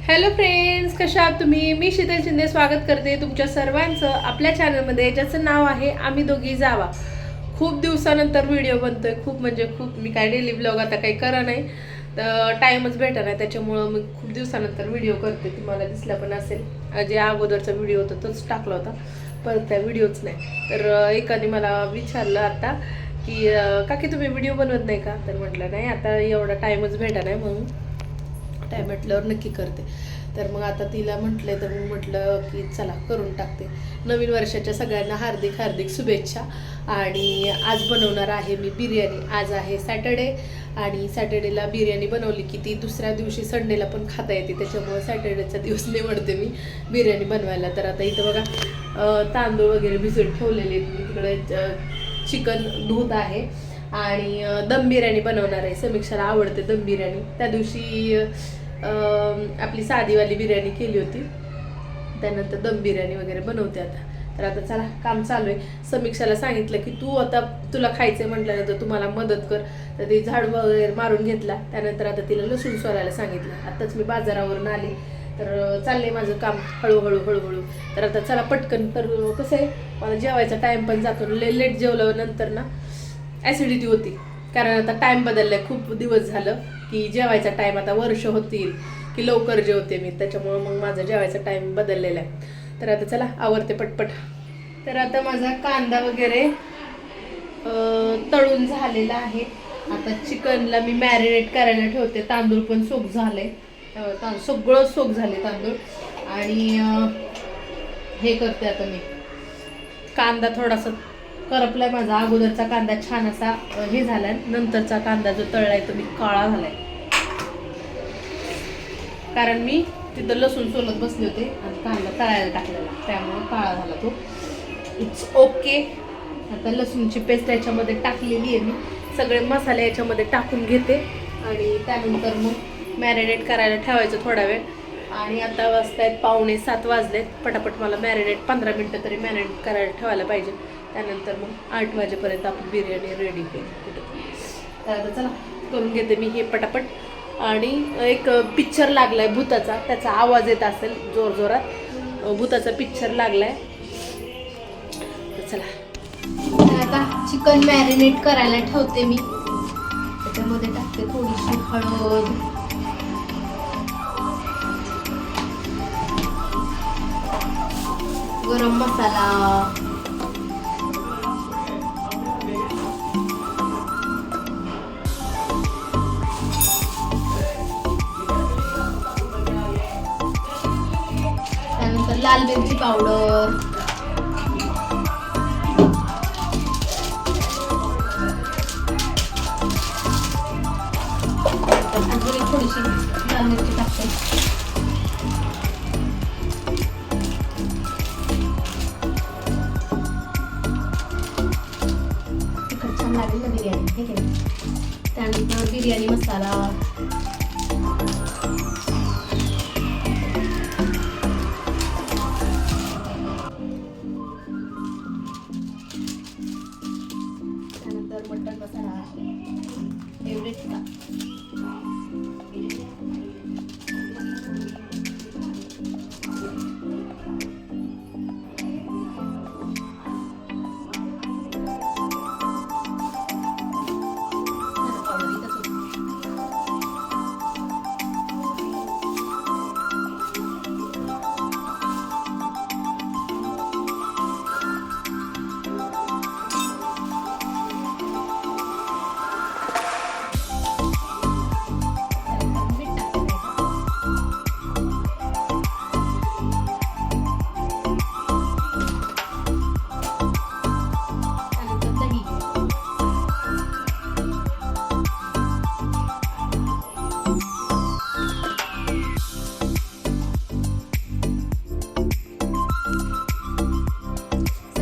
Hello friends कशा आहात तुम्ही? मी शीतल शिंदे स्वागत करते तुमच्या सर्वांचं आपल्या चॅनलमध्ये ज्याचं नाव आहे आम्ही दोघी जावा. खूप दिवसानंतर व्हिडिओ बनतोय खूप म्हणजे खूप मी काय डेली ब्लॉग आता काही करा नाही. तर टाईमच भेटा नाही त्याच्यामुळं मी खूप दिवसानंतर व्हिडिओ करते. तुम्हाला दिसला पण असेल. जे अगोदरचा व्हिडिओ होता तोच टाकला होता. परत त्या व्हिडिओच नाही. तर एकाने मला विचारलं आता की काकी तुम्ही व्हिडिओ बनवत नाही का? तर म्हटलं नाही आता एवढा टाईमच भेटा नाही म्हणून. टाईम म्हटल्यावर नक्की करते. तर मग आता तिला म्हटलं तर मी म्हटलं की चला करून टाकते. नवीन वर्षाच्या सगळ्यांना हार्दिक हार्दिक शुभेच्छा. आणि आज बनवणार आहे मी बिर्याणी. आज आहे सॅटर्डे आणि सॅटर्डेला बिर्याणी बनवली की ती दुसऱ्या दिवशी संडेला पण खाता येते. त्याच्यामुळे सॅटर्डेचा दिवस निवडते मी बिर्याणी बनवायला. तर आता इथं बघा तांदूळ वगैरे भिजत ठेवलेले आहेत. मी तिकडे चिकन दूध आहे. आणि दम बिर्याणी बनवणार आहे. समीक्षाला आवडते दम बिर्याणी. त्या दिवशी आपली साधीवाली बिर्याणी केली होती. त्यानंतर दम बिर्याणी वगैरे बनवते आता. तर आता चला काम चालू आहे. समीक्षाला सांगितलं की तू आता तुला खायचंय म्हटल्यानंतर तुम्हाला मदत कर. तर ते झाड वगैरे मारून घेतला. त्यानंतर आता तिला लसूण सोलायला सांगितलं. आताच मी बाजारावरून आले. तर चाललंय माझं काम हळूहळू हळूहळू. तर आता चला पटकन तर कसं आहे? मला जेवायचा टाईम पण जातो. ले लेट जेवल्यानंतर ना ॲसिडिटी होती. कारण आता टाइम बदललाय. खूप दिवस झालं की जेवायचा टाईम आता वर्ष होतील की लवकर जेवते मी. त्याच्यामुळं मग माझा जेवायचा टाईम बदललेला आहे. तर आता चला आवरते पटपट. तर आता माझा कांदा वगैरे तळून झालेला आहे. आता चिकनला मी मॅरिनेट करायला ठेवते. तांदूळ पण सोक झाले तां सगळं सोक झाले तांदूळ. आणि हे करते आता मी. कांदा थोडासा करपलाय माझा. अगोदरचा कांदा छान असा हे झालाय. नंतरचा कांदा जो तळलाय तो मी काळा झालाय. कारण मी तिथं लसूण सोलत बसले होते आणि कांदा तळायला टाकलेला. त्यामुळे काळा झाला तो. इट्स ओके आता लसूणची पेस्ट याच्यामध्ये टाकलेली आहे मी. सगळे मसाले याच्यामध्ये टाकून घेते. आणि त्यानंतर मग मॅरिनेट करायला ठेवायचं थोडा वेळ. आणि आता वाजतायत पावणे सात वाजलेत. पटापट मला मॅरिनेट पंधरा मिनटं तरी मॅरिनेट करायला ठेवायला पाहिजे. त्यानंतर मग आठ वाजेपर्यंत आपण बिर्याणी रेडी होईल कुठं तर आता चला करून घेते मी हे पटापट. आणि एक पिक्चर लागला आहे भूताचा. त्याचा आवाज येत असेल जोर जोरात. भूताचा पिक्चर लागला तर चला. आता चिकन मॅरिनेट करायला ठेवते मी. त्याच्यामध्ये टाकते थोडीशी हळद. गरम मसाला त्यानंतर लाल मिरची पावडर ठीक आहे. त्यानंतर बिर्याणी मसाला. त्यानंतर मटण मसाला. फेवरेट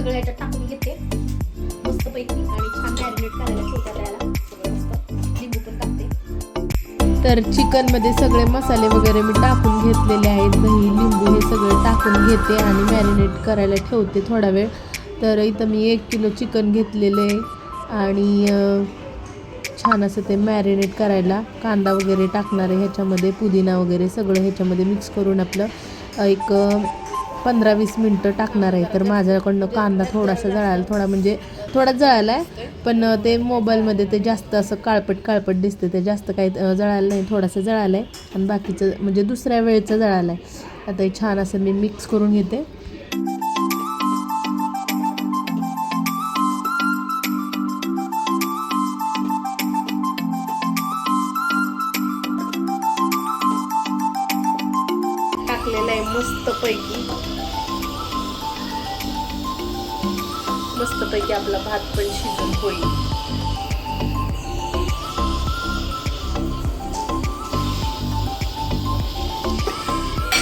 सगळं याच्यात टाकून घेते. मस्तपैकी आणि छान मॅरिनेट करायला ठेवतात त्याला सगळं मस्त. लिंबू पण टाकते. तर चिकनमध्ये सगळे मसाले वगैरे मी टाकून घेतलेले आहेत. दही लिंबू हे सगळं टाकून घेते आणि मॅरिनेट करायला ठेवते थोडा वेळ. तर इथं मी एक किलो चिकन घेतलेलं आहे. आणि छान असं ते मॅरिनेट करायला कांदा वगैरे टाकणार आहे ह्याच्यामध्ये. पुदिना वगैरे सगळं ह्याच्यामध्ये मिक्स करून आपलं एक पंधरा वीस मिनटं टाकणार आहे. तर माझ्याकडनं कांदा थोडासा जळाला थोडा म्हणजे थोडा जळाला आहे. पण ते मोबाईलमध्ये ते जास्त असं काळपट काळपट दिसते. ते जास्त काही जळायला जळालं नाही थोडासा जळाला आहे. आणि बाकीचं म्हणजे दुसऱ्या वेळेचं जळालं आहे. आता हे छान असं मी मिक्स करून घेते. मस्तपैकी आपला भात पण शिजून होईल.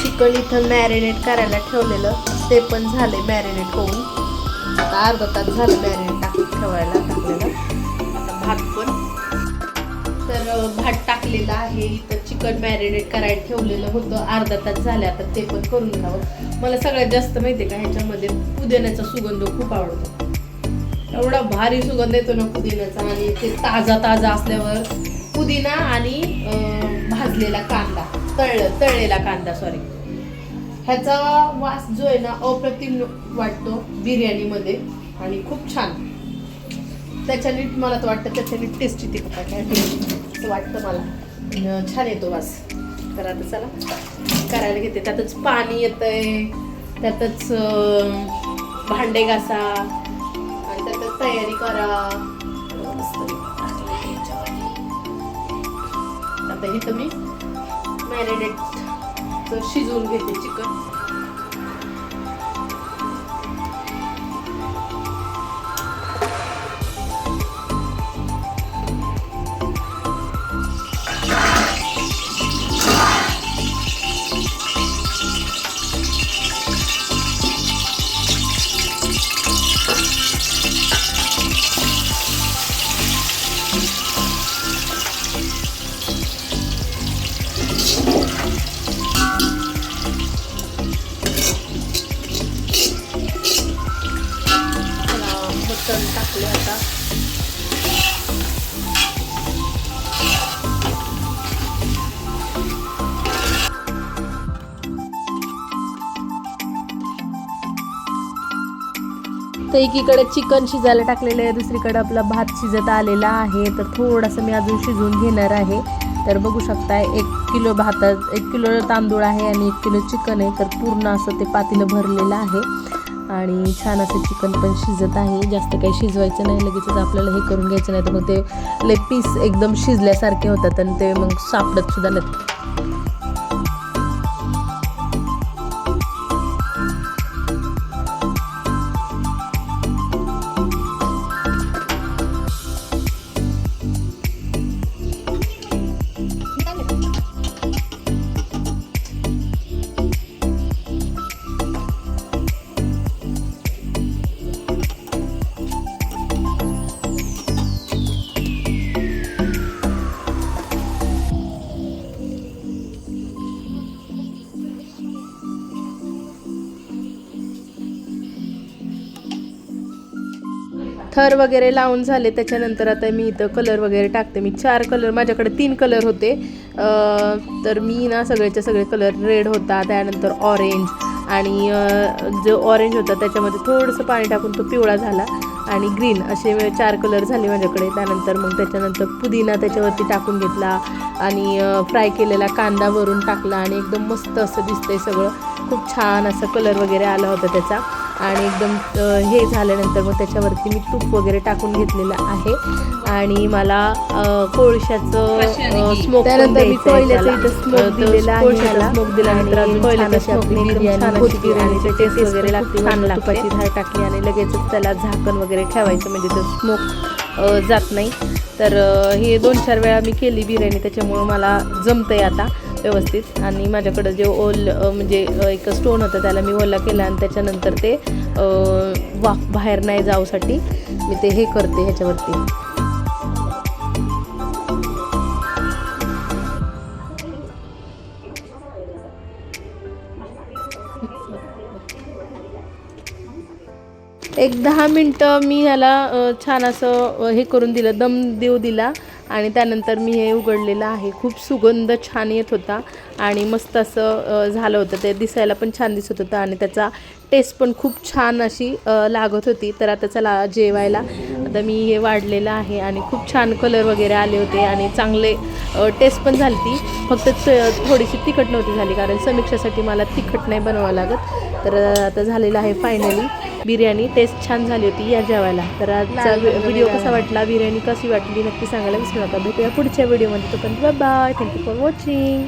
चिकन इथं मॅरिनेट करायला ठेवलेलं. ते पण झाले मॅरिनेट होऊन. आता अर्धा तास झालं मॅरिनेट टाकून ठेवायला टाकलेलं. आता भात पण. तर भात टाकलेला आहे. इथं चिकन मॅरिनेट करायला ठेवलेलं होतं. अर्धा तास झाले आता ते पण करून घ्यावं. मला सगळ्यात जास्त माहिती आहे का ह्याच्यामध्ये पुदिन्याचा सुगंध खूप आवडतो. एवढा भारी सुगंध येतो ना पुदिन्याचा आणि ते ताजा ताजा असल्यावर पुदिना आणि भाजलेला कांदा तळ तळलेला कांदा सॉरी ह्याचा वास जो आहे ना अप्रतिम वाटतो बिर्याणीमध्ये आणि खूप छान. त्याच्याने मला तर वाटतं त्याच्याने टेस्टी ते काय काय असं वाटतं मला. छान येतो वास. तर आता चला करायला घेते. त्यातच पाणी येतंय त्यातच भांडे घासा तयारी करा. आता इथं मी मॅरिनेट शिजवून घेते चिकन. तर एकीकडे चिकन शिजायला टाकलेलं आहे दुसरीकडे आपला भात शिजत आलेला आहे. तर थोडंसं मी अजून शिजवून घेणार आहे. तर बघू शकताय एक किलो भातात एक किलो तांदूळ आहे आणि एक किलो चिकन आहे. तर पूर्ण असं ते पातीलं भरलेलं आहे. आणि छान असं चिकन पण शिजत आहे. जास्त काही शिजवायचं नाही. लगेचच आपल्याला हे करून घ्यायचं नाही. तर मग ते लय पीस एकदम शिजल्यासारखे होतात आणि ते मग सापडत सुद्धा नाही थर वगैरे लावून झाले त्याच्यानंतर आता मी इथं कलर वगैरे टाकते. मी चार कलर माझ्याकडे तीन कलर होते. तर मी ना सगळेचे सगळे कलर रेड होता त्यानंतर ऑरेंज आणि जो ऑरेंज होता त्याच्यामध्ये थोडंसं पाणी टाकून तो पिवळा झाला आणि ग्रीन असे चार कलर झाले माझ्याकडे. त्यानंतर मग त्याच्यानंतर पुदिना त्याच्यावरती टाकून घेतला आणि फ्राय केलेला कांदा वरून टाकला आणि एकदम मस्त असं दिसतंय सगळं. खूप छान असं कलर वगैरे आला होता त्याचा. आणि एकदम हे झाल्यानंतर मग त्याच्यावरती मी तूप वगैरे टाकून घेतलेलं आहे. आणि मला कोळशाचं स्मोक. स्मोक दिल्यानंतर आणि अजून कोयल्याच्या छान अशी आपली smoke ने एकदम बिर्याणी छान अशी होती बिर्याणी आणि त्याची टेस्ट taste वगैरे लागते छान लागते. धार टाकली आणि लगेचच त्याला झाकण वगैरे ठेवायचं म्हणजे ते स्मोक जात नाही. तर हे दोन चार वेळा मी केली बिर्याणी त्याच्यामुळं मला जमतंय आता. व्यवस्थित. आणि माझ्याकडं जे ओल म्हणजे एक स्टोन होता त्याला मी ओला केला आणि त्याच्यानंतर ते वाफ बाहेर नाही जाऊसाठी मी ते हे करते ह्याच्यावरती. एक दहा मिनटं मी ह्याला छान असं हे करून दिलं दम देऊ दिला. आणि त्यानंतर मी हे उघडलेलं आहे. खूप सुगंध छान येत होता आणि मस्त असं झालं होतं. ते दिसायला पण छान दिसत होतं आणि त्याचा टेस्ट पण खूप छान अशी लागत होती. तर आता चला जेवायला. आता मी हे वाढलेलं आहे आणि खूप छान कलर वगैरे आले होते आणि चांगले टेस्ट पण झाली ती फक्त थोडीशी तिखट नव्हती झाली कारण समीक्षासाठी मला तिखट नाही बनवावं लागत. तर आता झालेलं आहे फायनली बिर्याणी टेस्ट छान झाली होती या जेवायला. तर आजचा व्हिडिओ कसा वाटला? बिर्याणी कशी वाटली? नक्की सांगायला विसरू नका. भेटूया पुढच्या व्हिडिओमध्ये तोपर्यंत बाय थँक्यू फॉर वॉचिंग